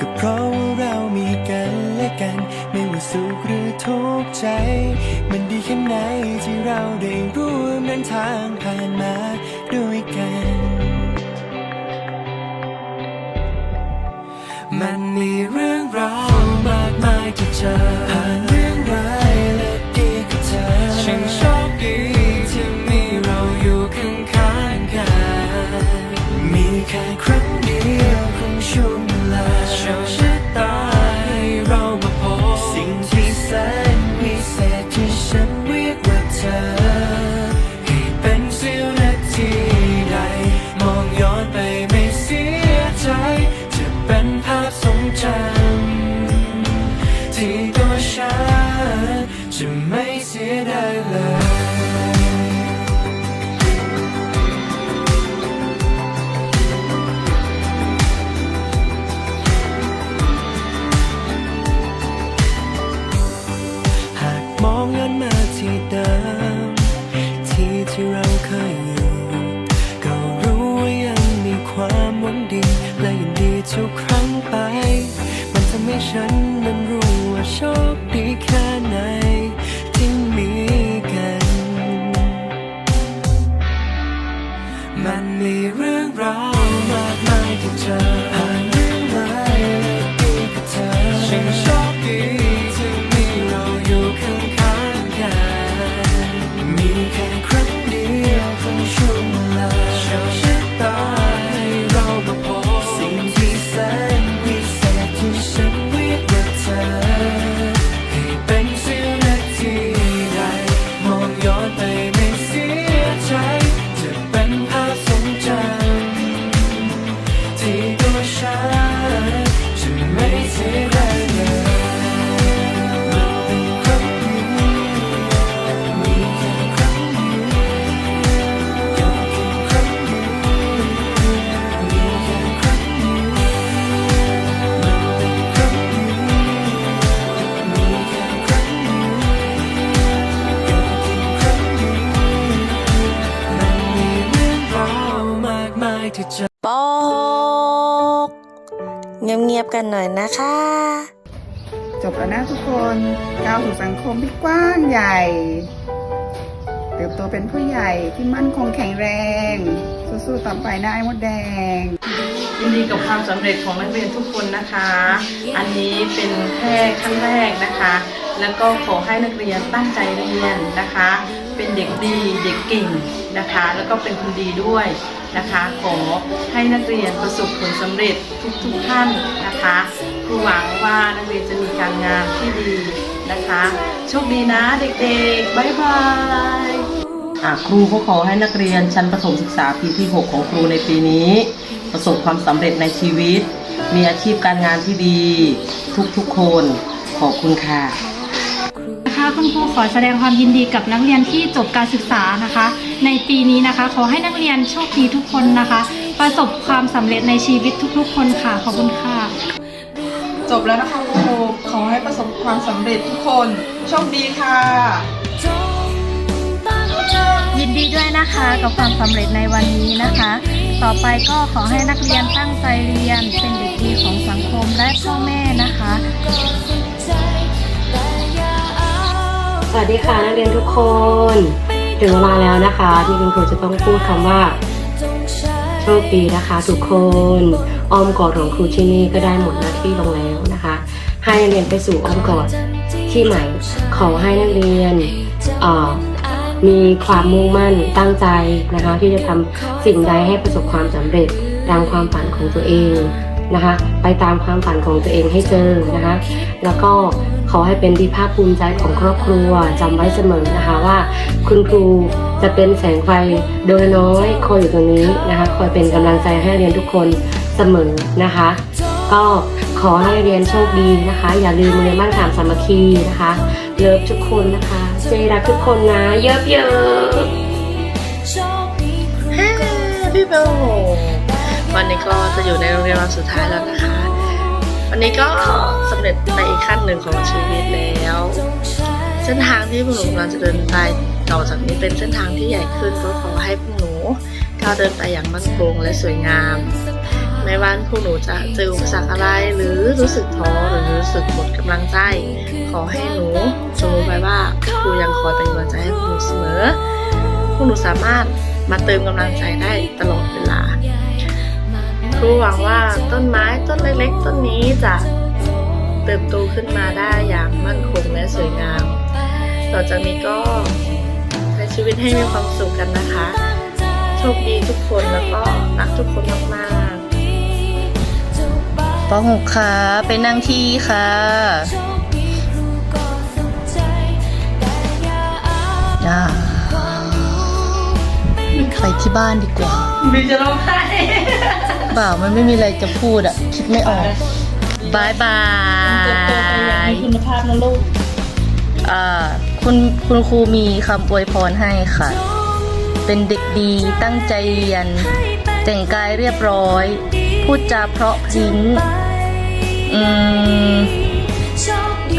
ก็เพราะว่าเรามีกันและกัน ไม่ว่าสุขหรือทุกข์ใจ มันดีแค่ไหนที่เราได้ร่วมเดินทางผ่านมาด้วยกัน มันมีเรื่องราวมากมายที่เจอผ่าน ที่เราเคยอยู่ ก็รู้ว่ายังมีความหวังดี และยินดีทุกครั้งไป มันทำให้ฉันนั้นรู้ว่าโชคดีแค่ เงียบๆกันหน่อยนะคะ จบแล้วนะทุกคนก้าวสู่สังคมที่กว้างใหญ่ เติบโตเป็นผู้ใหญ่ที่มั่นคงแข็งแรง สู้ๆต่อไปนะไอ้มดแดงยินดีกับความสำเร็จของนักเรียนทุกคนนะคะ อันนี้เป็นแค่ขั้นแรกนะคะ แล้วก็ขอให้นักเรียนตั้งใจเรียนนะคะ เป็นเด็กดีเด็กเก่งนะคะ แล้วก็เป็นคนดีด้วยนะคะ ขอให้นักเรียนประสบผลสำเร็จทุกๆท่านนะคะครูหวังว่านักเรียนจะมีการงานที่ดีนะคะโชคดีนะเด็กๆ บ๊ายบายครูก็ขอให้นักเรียนชั้นประถมศึกษาปีที่ 6 ของครูในปีนี้ ประสบความสำเร็จในชีวิต มีอาชีพการงานที่ดี ทุกๆคนขอบคุณค่ะ นะคะคุณครูขอแสดงความยินดีกับนักเรียนที่จบการศึกษานะคะ ในปีนี้นะคะ ขอให้นักเรียนโชคดีทุกคนนะคะ ประสบความสำเร็จในชีวิตทุกๆ คนค่ะขอบคุณค่ะ จบแล้วนะคะครูขอให้ประสบความสำเร็จทุกคนโชคดีค่ะ ยินดีด้วยนะคะกับความสำเร็จในวันนี้นะคะ ต่อไปก็ขอให้นักเรียนตั้งใจเรียนเป็นเด็กดีของสังคมและพ่อแม่นะคะ วัสดีค่ะนักเรียนทุกคน ถึงเวลาแล้วนะคะที่คุณครูจะต้องพูดคำว่าโชคดีนะคะทุกคนอ้อมกอดของครูที่นี่ก็ได้หมดหน้าที่ลงแล้วนะคะ ให้นักเรียนไปสู่อ้อมกอดที่ใหม่ขอให้นักเรียนมีความมุ่งมั่นตั้งใจนะคะ ที่จะทำสิ่งใดให้ประสบความสำเร็จดังความฝันของตัวเอง นะคะ ไปตามความฝันของตัวเองให้เจอนะคะ แล้วก็ขอให้เป็นที่ภาคภูมิใจของครอบครัวจำไว้เสมอนะคะว่า คุณครูจะเป็นแสงไฟโดยน้อยคอยอยู่ตรงนี้นะคะคอยเป็นกำลังใจให้เรียนทุกคนเสมอนะคะ ก็ขอให้เรียนโชคดีนะคะ อย่าลืมเรียนมาตรฐานสามัคคีนะคะเลิฟทุกคนนะคะ เจรักทุกคนนะ เยอะเยอะพี่เบล วันนี้ก็จะอยู่ในโรงเรียนวันสุดท้ายแล้วนะคะ วันนี้ก็สำเร็จไปอีกขั้นหนึ่งของชีวิตแล้ว เส้นทางที่พวกหนูกำลังจะเดินไปต่อจากนี้เป็นเส้นทางที่ใหญ่ขึ้นก็ขอให้พวกหนูก้าวเดินไปอย่างมั่นคงและสวยงามไม่ว่าพวกหนูจะเจออุปสรรคอะไรหรือรู้สึกท้อหรือรู้สึกหมดกำลังใจ ขอให้หนูจงรู้ไว้ว่าครูยังคอยเป็นกำลังใจให้พวกหนูเสมอพวกหนูสามารถมาเติมกำลังใจได้ตลอดเวลา รูหวังว่าต้นไม้ต้นเล็กๆ ต้นนี้จะเติบโตขึ้นมาได้อย่างมั่นคงและสวยงาม ต่อจากนี้ก็ใช้ชีวิตให้มีความสุขกันนะคะ โชคดีทุกคนแล้วก็รักทุกคนมากๆปหกค่ะไปนั่งที่ค่ะอ่าไปที่บ้านดีกว่าบีจะร้องไห้ เปล่า มันไม่มีอะไรจะพูดอะคิดไม่ออกบายบาเติบโตไปอย่างยมีคุณภาพนะลูกอ่าคุณคุณครูมีคำอวยพรให้ค่ะ เป็นเด็กดีตั้งใจเรียน แต่งกายเรียบร้อย พูดจาเพราะพริ้งอืม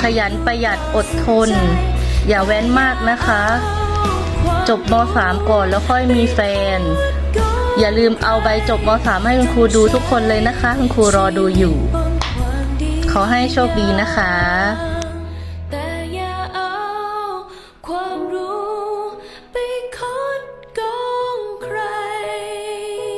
ขยันประหยัดอดทน อย่าแว้นมากนะคะ จบม .3 ก่อนแล้วค่อยมีแฟน อย่าลืมเอาใบจบม .3 ให้คุณครูดูทุกคนเลยนะคะ คุณครูรอดูอยู่ ขอให้โชคดีนะคะ